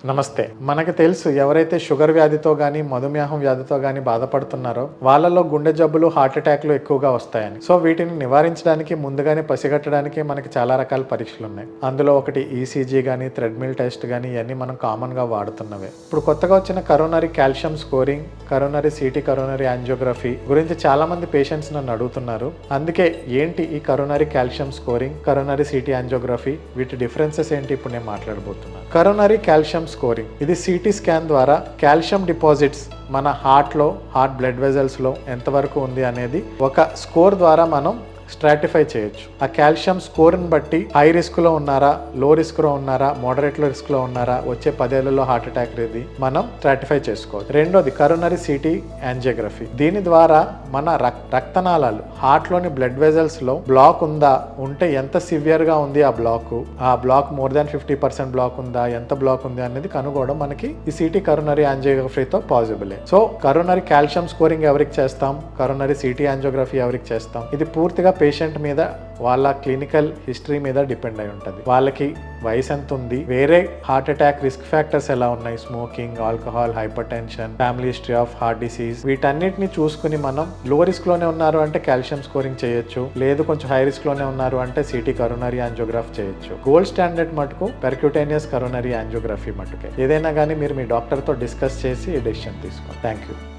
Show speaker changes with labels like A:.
A: నమస్తే. మనకు తెలుసు ఎవరైతే షుగర్ వ్యాధితో కానీ మధుమేహం వ్యాధితో కానీ బాధపడుతున్నారో వాళ్ళలో గుండె జబ్బులు హార్ట్ అటాక్లు ఎక్కువగా వస్తాయని. సో వీటిని నివారించడానికి ముందుగానే పసిగట్టడానికి మనకి చాలా రకాల పరీక్షలు ఉన్నాయి. అందులో ఒకటి ఈసీజీ కానీ థ్రెడ్మిల్ టెస్ట్ కానీ ఇవన్నీ మనం కామన్గా వాడుతున్నవే. ఇప్పుడు కొత్తగా వచ్చిన coronary calcium scoring coronary CT coronary angiography గురించి చాలా మంది పేషెంట్స్ నన్ను అడుగుతున్నారు. అందుకే ఏంటి ఈ coronary calcium scoring coronary CT angiography వీటి డిఫరెన్సెస్ ఏంటి? ఇప్పుడు నేను మాట్లాడబోతున్నాను కరోనరీ కాల్షియం స్కోరింగ్. ఇది సిటీ స్కాన్ ద్వారా కాల్షియం డిపాజిట్స్ మన హార్ట్లో హార్ట్ బ్లడ్ వెజల్స్లో ఎంతవరకు ఉంది అనేది ఒక స్కోర్ ద్వారా మనం స్ట్రాటిఫై చేయొచ్చు. ఆ కాల్షియం స్కోర్ని బట్టి హై రిస్క్లో ఉన్నారా లో రిస్క్లో ఉన్నారా మోడరేట్లో రిస్క్లో ఉన్నారా వచ్చే పదేళ్ళలో హార్ట్ అటాక్ ఇది మనం స్ట్రాటిఫై చేసుకోవచ్చు. రెండోది కరోనరీ సిటీ యాంజియోగ్రఫీ. దీని ద్వారా మన రక్ రక్తనాళాలు హార్ట్లోని బ్లడ్ వెజల్స్లో బ్లాక్ ఉందా ఉంటే ఎంత సివియర్గా ఉంది ఆ బ్లాక్ ఆ block more than fifty percent block ఉందా ఎంత బ్లాక్ ఉంది అనేది కనుగోవడం మనకి ఈ సిటీ కరోనరీ యాంజియోగ్రఫీతో పాసిబులే సో కరోనరీ కాల్షియం స్కోరింగ్ ఎవరికి చేస్తాం కరోనరీ సిటీ యాంజియోగ్రఫీ ఎవరికి చేస్తాం ఇది పూర్తిగా పేషెంట్ మీద వాళ్ళ క్లినికల్ హిస్టరీ మీద డిపెండ్ అయి ఉంటుంది. వాళ్ళకి వయసు ఎంత ఉంది? వేరే హార్ట్ అటాక్ రిస్క్ ఫ్యాక్టర్స్ ఎలా ఉన్నాయి? Smoking alcohol hypertension family history of heart disease వీటన్నిటిని చూసుకుని మనం లో రిస్క్లోనే ఉన్నారు అంటే కాల్షియం స్కోరింగ్ చేయొచ్చు. లేదు కొంచెం హై రిస్క్లోనే ఉన్నారు అంటే సిటీ కరోనరీ యాంజియోగ్రాఫ్ చేయొచ్చు. గోల్డ్ స్టాండర్డ్ మటుకు పెర్క్యూటేనియస్ కరోనరీ యాంజియోగ్రఫీ మటుకే. ఏదైనా కానీ మీరు మీ డాక్టర్తో డిస్కస్ చేసి డెసిషన్ తీసుకోండి. Thank you